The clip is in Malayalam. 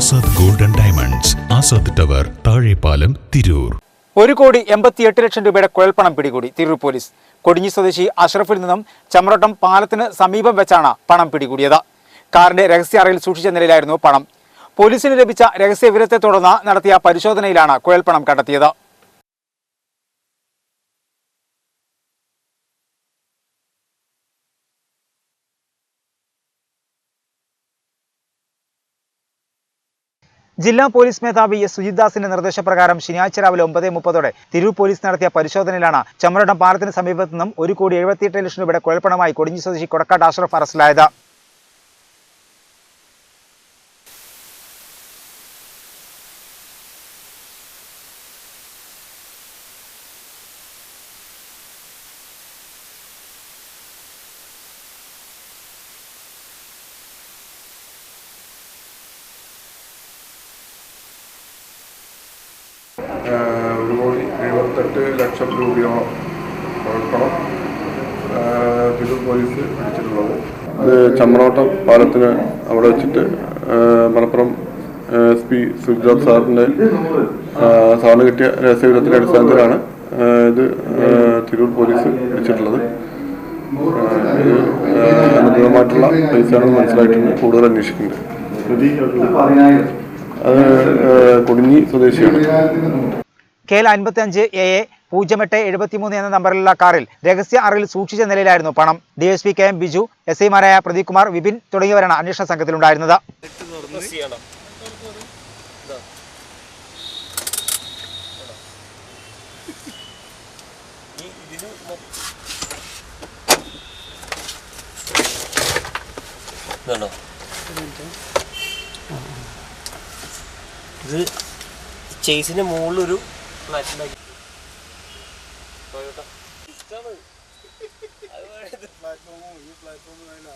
Azad golden diamonds Azad tower Thazhepalam Tirur. ഒരു കോടി എൺപത്തിയെട്ട് ലക്ഷം രൂപയുടെ കുഴൽപ്പണം പിടികൂടി തിരൂർ പോലീസ്. കൊടിഞ്ഞി സ്വദേശി അഷ്റഫിൽ നിന്നും ചമ്രോട്ടം പാലത്തിന് സമീപം വെച്ചാണ് പണം പിടികൂടിയത്. കാറിന്റെ രഹസ്യ അറയിൽ സൂക്ഷിച്ച നിലയിലായിരുന്നു പണം. പോലീസിന് ലഭിച്ച രഹസ്യ വിവരത്തെ തുടർന്ന് നടത്തിയ പരിശോധനയിലാണ് കുഴൽപ്പണം കണ്ടെത്തിയത്. ജില്ലാ പോലീസ് മേധാവി എസ് സുജിത്ദാസിന്റെ നിർദ്ദേശപ്രകാരം ശനിയാഴ്ച രാവിലെ ഒമ്പത് മുപ്പതോടെ തിരൂർ പോലീസ് നടത്തിയ പരിശോധനയിലാണ് ചമ്മരടം പാലത്തിന് സമീപത്തു നിന്നും ഒരു കോടി എഴുപത്തിയെട്ട് ലക്ഷം രൂപയുടെ കുഴൽപ്പണമായി കൊടിഞ്ഞി സ്വദേശി കൊടക്കാട് അഷ്റഫ് അറസ്റ്റിലായത് ആഹ് ഒരു കോടി എഴുപത്തെട്ട് ലക്ഷം രൂപയോളം കുഴപ്പണം തിരൂർ പോലീസ് പിടിച്ചിട്ടുള്ളത്. അത് ചമ്രോട്ടം പാലത്തിന് അവിടെ വെച്ചിട്ട് മലപ്പുറം എസ് പി സുജാത് സാറിന്റെ സാറിന് കിട്ടിയ രഹസ്യവിവരത്തിന്റെ അടിസ്ഥാനത്തിലാണ് ഇത് തിരൂർ പോലീസ് പിടിച്ചിട്ടുള്ളത്. അനുകൂലമായിട്ടുള്ള പൈസയാണെന്ന് മനസ്സിലായിട്ടുണ്ട് കൂടുതൽ അന്വേഷിക്കുന്നുണ്ട്. അത് കൊടിഞ്ഞി സ്വദേശിയാണ്. കെ എൽ അൻപത്തി അഞ്ച് എ എ പൂജ്യം എട്ട് എഴുപത്തിമൂന്ന് എന്ന നമ്പറിലുള്ള കാറിൽ രഹസ്യ അറയിൽ സൂക്ഷിച്ച നിലയിലായിരുന്നു പണം. D S P K M Biju S ഐമാരായ പ്രദീപ് വിപിൻ തുടങ്ങിയവരാണ് അന്വേഷണ സംഘത്തിലുണ്ടായിരുന്നത്. ചേസിന്റെ മുകളിലൊരു ഫ്ലാറ്റ് ഉണ്ടാക്കി ടൊയോട്ട. ഈ പ്ലാറ്റ്ഫോമോ വേണം.